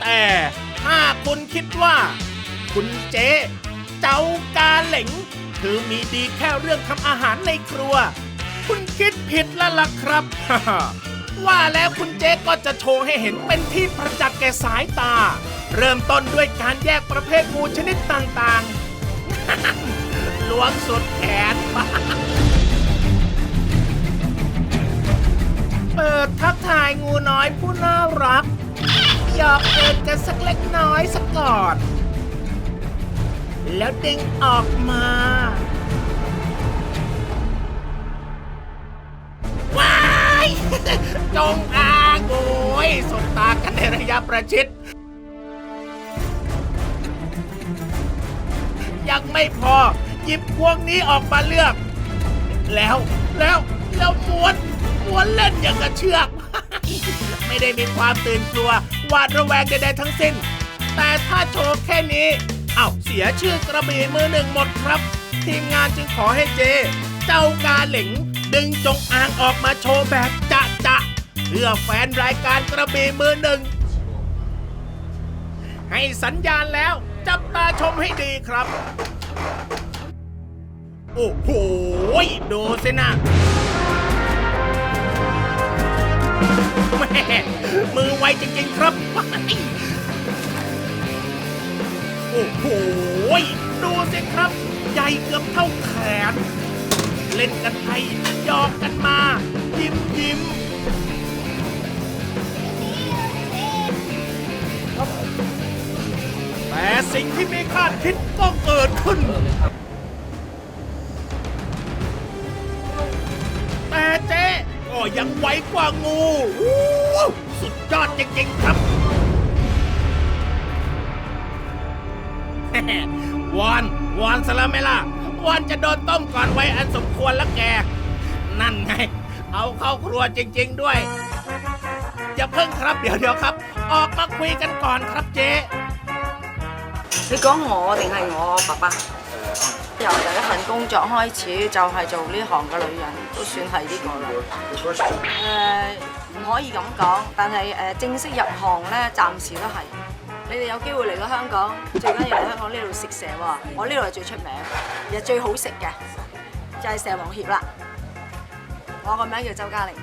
แต่ถ้าคุณคิดว่า คุณเจ๊เจ้ากาเหลงคือมีดีแค่เรื่องทำอาหารในครัว คุณคิดผิดแล้วล่ะครับ ว่าแล้วคุณเจ๊ก็จะโชว์ให้เห็นเป็นที่ประจักษ์แก่สายตา เริ่มต้นด้วยการแยกประเภทงูชนิดต่างๆล้วงสุดแขนเปิดทักทายงูน้อยผู้น่ารัก หยอกเอินกันสักเล็กน้อยสักก่อน แล้วดึงออกมา ว้าย จงอางโอยสบตากันในระยะประชิด ยังไม่พอ หยิบพวงนี้ออกมาเลือก แล้วแล้วแล้วม้วนม้วนเล่นอย่างกับเชือก ไม่ได้มีความตื่นกลัวหวาดระแวงใดๆทั้งสิ้น แต่ถ้าโชว์แค่นี้ เอ้าเสียชื่อกระบี่มือหนึ่งหมดครับ ทีมงานจึงขอให้เจ เจ้ากาเหล็งดึงจงอางออกมาโชว์แบบจะจะเพื่อแฟนรายการกระบี่มือหนึ่ง ให้สัญญาณแล้วจับตาชมให้ดีครับ โอ้โห ดูสินะ มือไวจริงๆครับ โอ้โห ดูสิครับ ใหญ่เกือบเท่าแขน เล่นกันไปหยอกกันมา ยิ้มยิ้มแต่สิ่งที่ไม่คาดคิดก็เกิดขึ้น ยังไวกว่างูอู้สุดยอดจริงๆครับ วอนวอนซะแล้วไหมล่ะวอนจะโดนต้มก่อนไว้อันสมควรแล้วแก นั่นไง เอาเข้าครัวจริง ๆด้วย อย่าเพิ่งครับเดี๋ยวเดี๋ยวครับ ออกมาคุยกันก่อนครับเจ๊ 你讲我定系我爸爸？ 由第一份工作開始就係做呢行嘅女人，都算係呢個啦。誒、唔可以咁講，但係誒、正式入行咧，暫時都係。你哋有機會嚟到香港，最緊要嚟香港呢度食蛇喎，我呢度係最出名，又最好食嘅就係、蛇王協啦。我個名叫周嘉玲。